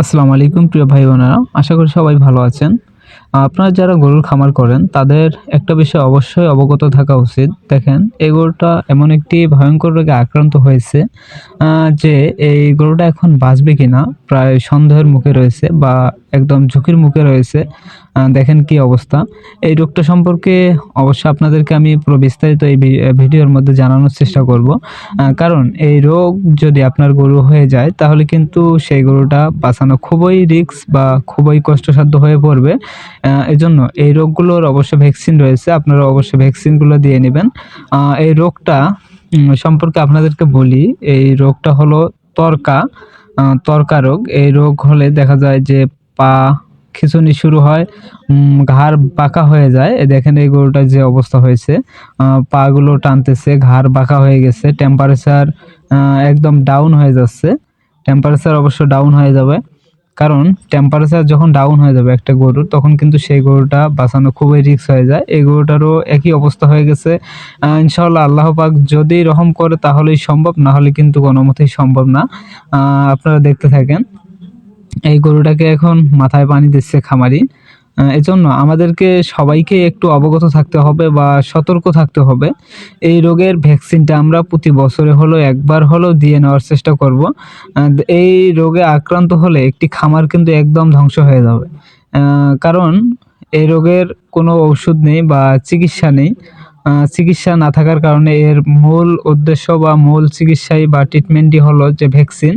আসসালামু আলাইকুম, প্রিয় ভাই বোনেরা আশা করি সবাই ভালো আছেন। আপনারা যারা গরুর খামার করেন, তাদের একটা বিষয় অবশ্যই অবগত থাকা উচিত। দেখেন, এই গরুটা এমন একটি ভয়ঙ্কর রোগে আক্রান্ত হয়েছে যে এই গরুটা এখন বাঁচবে কিনা প্রায় সন্দেহের মুখে রয়েছে বা একদম ঝুঁকির মুখে রয়েছে। দেখেন কি অবস্থা। এই রোগটা সম্পর্কে অবশ্যই আপনাদেরকে আমি পুরো বিস্তারিত এই ভিডিওর মধ্যে জানানোর চেষ্টা করব। কারণ এই রোগ যদি আপনার গরু হয়ে যায়, তাহলে কিন্তু সেই গরুটা বাঁচানো খুবই রিস্ক বা খুবই কষ্টসাধ্য হয়ে পড়বে। এজন্য এই রোগগুলোর অবশ্য ভ্যাকসিন রয়েছে, আপনারা অবশ্যই ভ্যাকসিনগুলো দিয়ে নেবেন। এই রোগটা সম্পর্কে আপনাদেরকে বলি, এই রোগটা হলো তর্কা। তর্কা রোগ। এই রোগ হলে দেখা যায় যে পা খিঁচুনি শুরু হয় ঘাড় বাঁকা হয়ে যায়। দেখেন এই গরুটার যে অবস্থা হয়েছে। পাগুলো টানতেছে ঘাড় বাঁকা হয়ে গেছে। টেম্পারেচার একদম ডাউন হয়ে যাচ্ছে। টেম্পারেচার অবশ্য ডাউন হয়ে যাবে। কারণ টেম্পারেচার যখন ডাউন হয়ে যাবে একটা গরুর তখন কিন্তু সেই গরুটা বাঁচানো খুবই রিক্স হয়ে যায়। এই গরুটারও একই অবস্থা হয়ে গেছে। আহ, ইনশাআল্লাহ আল্লাহ পাক যদি রহম করে তাহলেই সম্ভব না হলে কিন্তু কোনো মতেই সম্ভব না। আপনারা দেখতে থাকেন। এই গরুটাকে এখন মাথায় পানি দিচ্ছে খামারি। এজন্য আমাদেরকে সবাইকে একটু অবগত থাকতে হবে বা সতর্ক থাকতে হবে। এই রোগের ভ্যাকসিনটা আমরা প্রতি বছরে হলো একবার হলেও দিয়ে নেওয়ার চেষ্টা করব। এই রোগে আক্রান্ত হলে একটি খামার কিন্তু একদম ধ্বংস হয়ে যাবে। কারণ এই রোগের কোনো ওষুধ নেই বা চিকিৎসা নেই। চিকিৎসা না থাকার কারণে এর মূল উদ্দেশ্য বা মূল চিকিৎসাই বা ট্রিটমেন্টই হলো যে ভ্যাকসিন।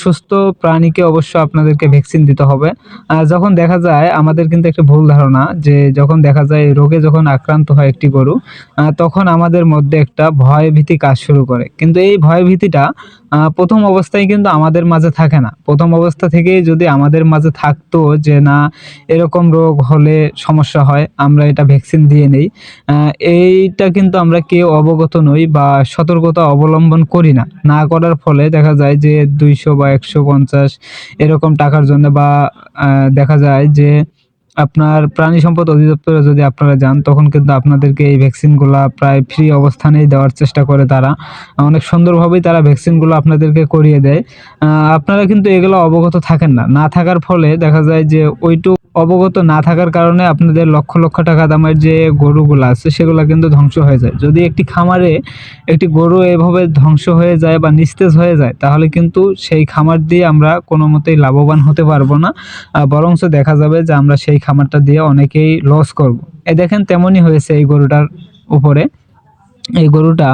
সুস্থ প্রাণীকে অবশ্য আপনাদেরকে ভ্যাকসিন দিতে হবে। যখন দেখা যায়, আমাদের কিন্তু একটা ভুল ধারণা যে যখন দেখা যায় রোগে যখন আক্রান্ত হয় একটি গরু তখন আমাদের মধ্যে একটা ভয় ভীতি কাজ শুরু করে। কিন্তু এই ভয় ভীতিটা প্রথম অবস্থায় কিন্তু আমাদের মাঝে থাকে না। প্রথম অবস্থা থেকেই যদি আমাদের মাঝে থাকতো যে না, এরকম রোগ হলে সমস্যা হয়, আমরা এটা ভ্যাকসিন দিয়ে নেই এইটা কিন্তু আমরা কেউ অবগত নই বা সতর্কতা অবলম্বন করি না। না করার ফলে দেখা যায় যে দুইশো বা একশো পঞ্চাশ এরকম টাকার জন্য বা দেখা যায় যে আপনার প্রাণী সম্পদ অধিদপ্তরে যদি আপনারা যান, তখন কিন্তু আপনাদেরকে এই ভ্যাকসিনগুলো প্রায় ফ্রি অবস্থানেই দেওয়ার চেষ্টা করে তারা। অনেক সুন্দরভাবেই তারা ভ্যাকসিনগুলো আপনাদেরকে করিয়ে দেয়। আপনারা কিন্তু এগুলো অবগত থাকেন না। না থাকার ফলে দেখা যায় যে ওইটুক অবগত না থাকার কারণে আপনাদের লক্ষ লক্ষ টাকা দামের যে গরুগুলো আছে, সেগুলো কিন্তু ধ্বংস হয়ে যায়। যদি একটি খামারে একটি গরু এভাবে ধ্বংস হয়ে যায় বা নিস্তেজ হয়ে যায়, তাহলে কিন্তু সেই খামার দিয়ে আমরা কোনো মতেই লাভবান হতে পারব না বরঞ্চ দেখা যাবে যে আমরা সেই খামারটা দিয়ে অনেকেই লস করব। এ দেখেন তেমনই হয়েছে এই গরুটার উপরে। এই গরুটা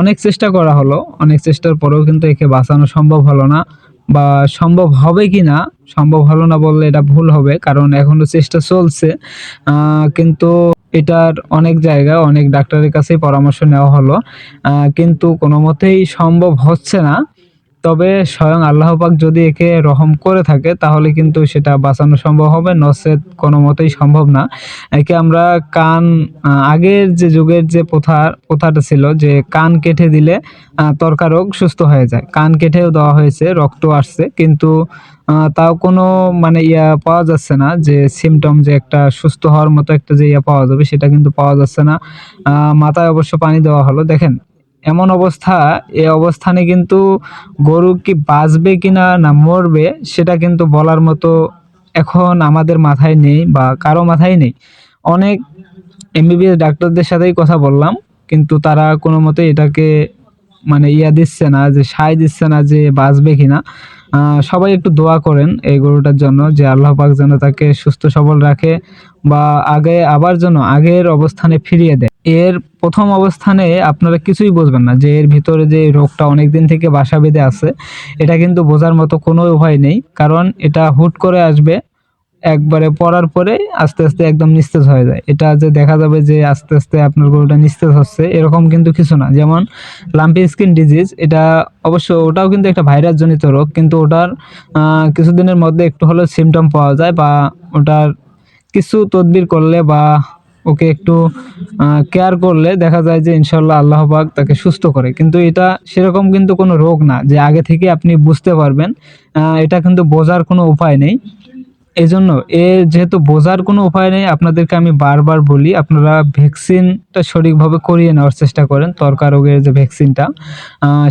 অনেক চেষ্টা করা হলো, অনেক চেষ্টার পরেও কিন্তু একে বাঁচানো সম্ভব হলো না। বা সম্ভব হবে কি না, সম্ভব হলো না বললে এটা ভুল হবে, কারণ এখনও চেষ্টা চলছে। কিন্তু এটার অনেক জায়গায় অনেক ডাক্তারের কাছেই পরামর্শ নেওয়া হলো। কিন্তু কোনো মতেই সম্ভব হচ্ছে না। তবে স্বয়ং আল্লাহ পাক যদি একে রহম করে থাকে, তাহলে কিন্তু সেটা বাঁচানো সম্ভব হবে নচেত কোনো মতেই সম্ভব না। একে আমরা কান আগের যে যুগের যে প্রথা, প্রথাটা ছিল যে কান কেটে দিলে তর্কা সুস্থ হয়ে যায়। কান কেটেও দেওয়া হয়েছে রক্ত আসছে, কিন্তু তাও কোনো মানে ইয়া পাওয়া যাচ্ছে না যে সিমটম যে একটা সুস্থ হওয়ার মতো একটা যে ইয়া পাওয়া যাবে, সেটা কিন্তু পাওয়া যাচ্ছে না। মাথায় অবশ্য পানি দেওয়া হলো, দেখেন। এমন অবস্থা এই অবস্থানে কিন্তু গরু কি বাঁচবে কিনা না মরবে, সেটা কিন্তু বলার মতো এখন আমাদের মাথায় নেই বা কারও মাথায় নেই। অনেক এমবিবিএস ডাক্তারদের সাথেই কথা বললাম, কিন্তু তারা কোনো মতে এটাকে মানে ইয়া দিচ্ছে না, যে সায় দিচ্ছে না যে বাঁচবে কিনা। সবাই একটু দোয়া করেন এই গরুটার জন্য, যে আল্লাহ পাক যেন তাকে সুস্থ সবল রাখে বা আগে আবার যেন আগের অবস্থানে ফিরিয়ে দেয়। এর প্রথম অবস্থানে আপনারা কিছুই বুঝবেন না যে এর ভিতরে যে রোগটা অনেক দিন থেকে বাসা বেঁধে আছে, এটা কিন্তু বোঝার মতো কোনো উপায় নেই। কারণ এটা হুট করে আসবে, একবারে পড়ার পরে আস্তে আস্তে একদম নিস্তেজ হয়ে যায়। এটা যে দেখা যাবে যে আস্তে আস্তে আপনার গরুটা নিস্তেজ হচ্ছে, এরকম কিন্তু কিছু না। যেমন লাম্পি স্কিন ডিজিজ, এটা অবশ্য ওটাও কিন্তু একটা ভাইরাস জনিত রোগ, কিন্তু ওটার কিছুদিনের মধ্যে একটু হলেও সিমটম পাওয়া যায় বা ওটার কিছু তদবির করলে বা ওকে একটু কেয়ার করলে দেখা যায় যে ইনশাল্লাহ আল্লাহ পাক তাকে সুস্থ করে। কিন্তু এটা সেরকম কিন্তু কোনো রোগ না, যে আগে থেকে আপনি বুঝতে পারবেন এটা কিন্তু বোঝার কোনো উপায় নেই। এই জন্য এ যেহেতু বোঝার কোনো উপায় নেই, আপনাদেরকে আমি বারবার বলি, আপনারা ভ্যাকসিনটা সঠিকভাবে করিয়ে নেওয়ার চেষ্টা করেন তরকা রোগের যে ভ্যাকসিনটা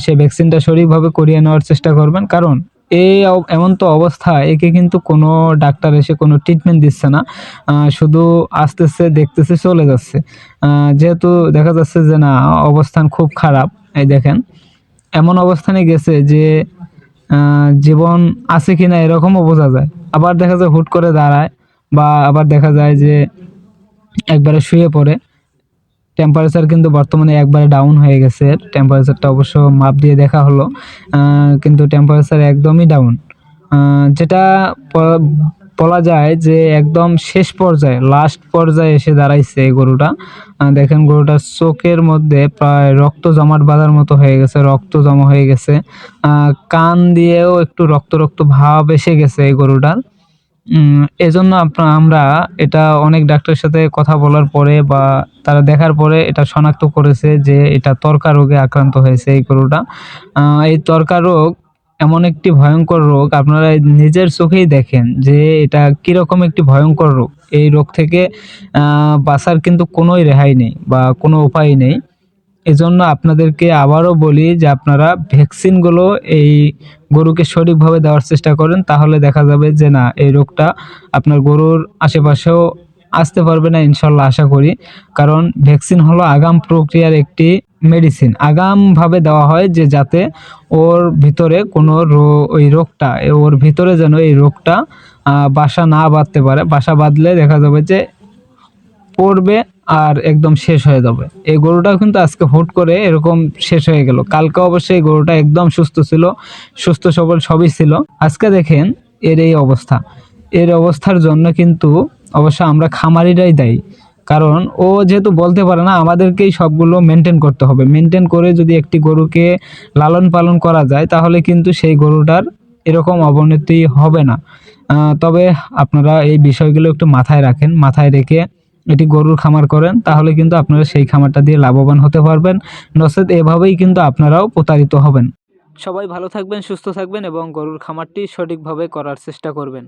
সেই ভ্যাকসিনটা সঠিকভাবে করিয়ে নেওয়ার চেষ্টা করবেন। কারণ এই এমন তো অবস্থা একে কিন্তু কোনো ডাক্তার এসে কোনো ট্রিটমেন্ট দিচ্ছে না। শুধু আসতেছে, দেখতেছে, চলে যাচ্ছে। যেহেতু দেখা যাচ্ছে যে না, অবস্থান খুব খারাপ, এই দেখেন। এমন অবস্থানে গেছে যে জীবন আছে কিনা এরকমও বোঝা যায়। আবার দেখা যায় হুট করে দাঁড়ায়, বা আবার দেখা যায় যে একবারে শুয়ে পড়ে। টেম্পারেচার কিন্তু বর্তমানে একবারে ডাউন হয়ে গেছে। টেম্পারেচারটা অবশ্য মাপ দিয়ে দেখা হলো কিন্তু টেম্পারেচার একদমই ডাউন যেটা বলা যায় যে একদম শেষ পর্যায়ে লাস্ট পর্যায়ে এসে দাঁড়াইছে এই গরুটা। দেখেন গরুটার চোখের মধ্যে প্রায় রক্ত জমাট বাঁধার মতো হয়ে গেছে, রক্ত জমা হয়ে গেছে। কান দিয়েও একটু রক্ত রক্ত ভাব এসে গেছে এই গরুটার। এজন্য আপনা- আমরা এটা অনেক ডাক্তারের সাথে কথা বলার পরে বা তারা দেখার পরে এটা শনাক্ত করেছে যে এটা তর্কা রোগে আক্রান্ত হয়েছে এই গরুটা। এই তর্কা রোগ এমন একটি ভয়ঙ্কর রোগ, আপনারা নিজের চোখেই দেখেন যে এটা কীরকম একটি ভয়ঙ্কর রোগ। এই রোগ থেকে বাঁচার কিন্তু কোনোই রেহাই নেই বা কোনো উপায় নেই। এজন্য আপনাদেরকে আবারও বলি যে আপনারা ভ্যাকসিনগুলো এই গরুকে সঠিকভাবে দেওয়ার চেষ্টা করেন, তাহলে দেখা যাবে যে না, এই রোগটা আপনার গরুর আশেপাশেও আসতে পারবে না ইনশাল্লাহ আশা করি। কারণ ভ্যাকসিন হলো আগাম প্রক্রিয়ার একটি মেডিসিন আগামভাবে দেওয়া হয় যে যাতে ওর ভিতরে কোনো ওই রোগটা, ওর ভিতরে যেন এই রোগটা বাসা না বাঁধতে পারে। বাসা বাঁধলে দেখা যাবে যে পড়বে আর একদম শেষ হয়ে যাবে। এই গরুটাও কিন্তু আজকে হুট করে এরকম শেষ হয়ে গেল। কালকে অবশ্যই এই গরুটা একদম সুস্থ ছিল, সুস্থ সবল সবই ছিল। আজকে দেখেন এর এই অবস্থা। এর অবস্থার জন্য কিন্তু অবশ্য আমরা খামারিরাই দায়ী। কারণ ও যেহেতু বলতে পারে না, আমাদেরকেই সবগুলো মেনটেন করতে হবে। মেনটেন করে যদি একটি গরুকে লালন পালন করা যায়, তাহলে কিন্তু সেই গরুটার এরকম অবনতি হবে না। তবে আপনারা এই বিষয়গুলো একটু মাথায় রাখেন। মাথায় রেখে এটি গরুর খামার করেন, তাহলে কিন্তু আপনারা সেই খামারটা দিয়ে লাভবান হতে পারবেন। নচেত এভাবেই কিন্তু আপনারাও প্রতারিত হবেন। সবাই ভালো থাকবেন, সুস্থ থাকবেন এবং গরুর খামারটি সঠিকভাবে করার চেষ্টা করবেন।